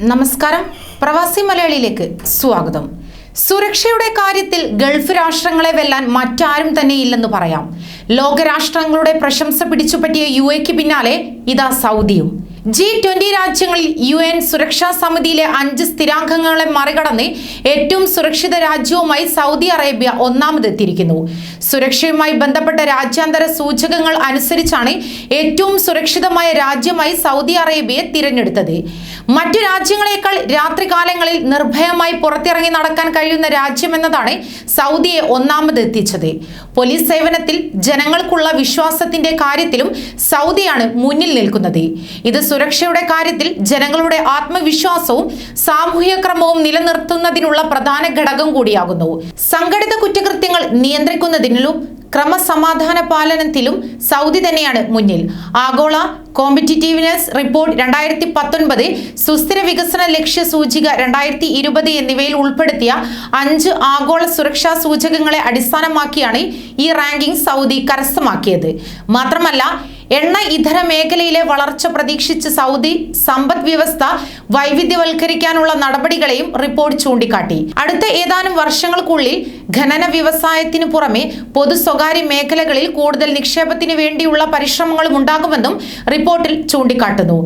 നമസ്കാരം. പ്രവാസി മലയാളിയിലേക്ക് സ്വാഗതം. സുരക്ഷയുടെ കാര്യത്തിൽ ഗൾഫ് രാഷ്ട്രങ്ങളെ വെല്ലാൻ മറ്റാരും തന്നെ ഇല്ലെന്ന് പറയാം. ലോകരാഷ്ട്രങ്ങളുടെ പ്രശംസ പിടിച്ചുപറ്റിയ യു എക്ക് പിന്നാലെ ഇതാ സൗദിയും. ജി ട്വന്റി രാജ്യങ്ങളിൽ യു എൻ സുരക്ഷാ സമിതിയിലെ അഞ്ച് സ്ഥിരാംഗങ്ങളെ മറികടന്ന് ഏറ്റവും സുരക്ഷിത രാജ്യവുമായി സൗദി അറേബ്യ ഒന്നാമതെത്തിയിരിക്കുന്നു. സുരക്ഷയുമായി ബന്ധപ്പെട്ട രാജ്യാന്തര സൂചകങ്ങൾ അനുസരിച്ചാണ് ഏറ്റവും സുരക്ഷിതമായ രാജ്യമായി സൗദി അറേബ്യയെ തിരഞ്ഞെടുത്തത്. മറ്റു രാജ്യങ്ങളെക്കാൾ രാത്രികാലങ്ങളിൽ നിർഭയമായി പുറത്തിറങ്ങി നടക്കാൻ കഴിയുന്ന രാജ്യമെന്നതാണ് സൗദിയെ ഒന്നാമതെത്തിച്ചത്. പോലീസ് സേവനത്തിൽ ജനങ്ങൾക്കുള്ള വിശ്വാസത്തിന്റെ കാര്യത്തിലും സൗദിയാണ് മുന്നിൽ നിൽക്കുന്നത്. ഇത് സുരക്ഷയുടെ കാര്യത്തിൽ ജനങ്ങളുടെ ആത്മവിശ്വാസവും സാമൂഹ്യ ക്രമവും നിലനിർത്തുന്നതിനുള്ള പ്രധാന ഘടകം കൂടിയാകുന്നു. സംഘടിത കുറ്റകൃത്യങ്ങൾ നിയന്ത്രിക്കുന്നതിനും ക്രമസമാധാന പാലനത്തിലും സൗദി തന്നെയാണ് മുന്നിൽ. ആഗോള കോമ്പറ്റിറ്റീവ്നെസ് റിപ്പോർട്ട് രണ്ടായിരത്തി പത്തൊൻപത് സുസ്ഥിര വികസന ലക്ഷ്യ സൂചിക രണ്ടായിരത്തി ഇരുപത് എന്നിവയിൽ ഉൾപ്പെടുത്തിയ അഞ്ച് ആഗോള സുരക്ഷാ സൂചകങ്ങളെ അടിസ്ഥാനമാക്കിയാണ് ഈ റാങ്കിംഗ് സൗദി കരസ്ഥമാക്കിയത്. മാത്രമല്ല എണ്ണ ഇതര മേഖലയിലെ വളർച്ച പ്രതീക്ഷിച്ച് സൗദി സമ്പദ് വ്യവസ്ഥ വൈവിധ്യവൽക്കരിക്കാനുള്ള നടപടികളെയും റിപ്പോർട്ട് ചൂണ്ടിക്കാട്ടി. അടുത്ത ഏതാനും വർഷങ്ങൾക്കുള്ളിൽ ഖനന വ്യവസായത്തിനു പുറമെ പൊതു സ്വകാര്യ മേഖലകളിൽ കൂടുതൽ നിക്ഷേപത്തിന് വേണ്ടിയുള്ള പരിശ്രമങ്ങളും ഉണ്ടാകുമെന്നും റിപ്പോർട്ടിൽ ചൂണ്ടിക്കാട്ടുന്നു.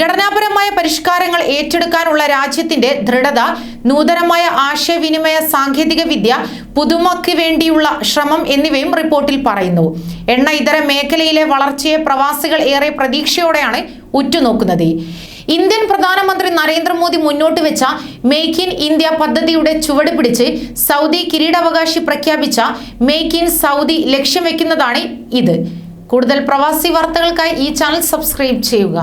ഘടനാപരമായ പരിഷ്കാരങ്ങൾ ഏറ്റെടുക്കാനുള്ള രാജ്യത്തിന്റെ ദൃഢത നൂതനമായ ആശയവിനിമയ സാങ്കേതിക വിദ്യ പുതുമയ്ക്ക് വേണ്ടിയുള്ള ശ്രമം എന്നിവയും റിപ്പോർട്ടിൽ പറയുന്നു. എണ്ണ ഇതര മേഖലയിലെ വളർച്ചയെ പ്രവാസികൾ ഏറെ പ്രതീക്ഷയോടെയാണ് ഉറ്റുനോക്കുന്നത്. ഇന്ത്യൻ പ്രധാനമന്ത്രി നരേന്ദ്രമോദി മുന്നോട്ട് വെച്ച മേക്ക് ഇൻ ഇന്ത്യ പദ്ധതിയുടെ ചുവട് പിടിച്ച് സൗദി കിരീടാവകാശി പ്രഖ്യാപിച്ച മേക്ക് ഇൻ സൗദി ലക്ഷ്യം വെക്കുന്നതാണ് ഇത്. കൂടുതൽ പ്രവാസി വാർത്തകൾക്കായി ഈ ചാനൽ സബ്സ്ക്രൈബ് ചെയ്യുക.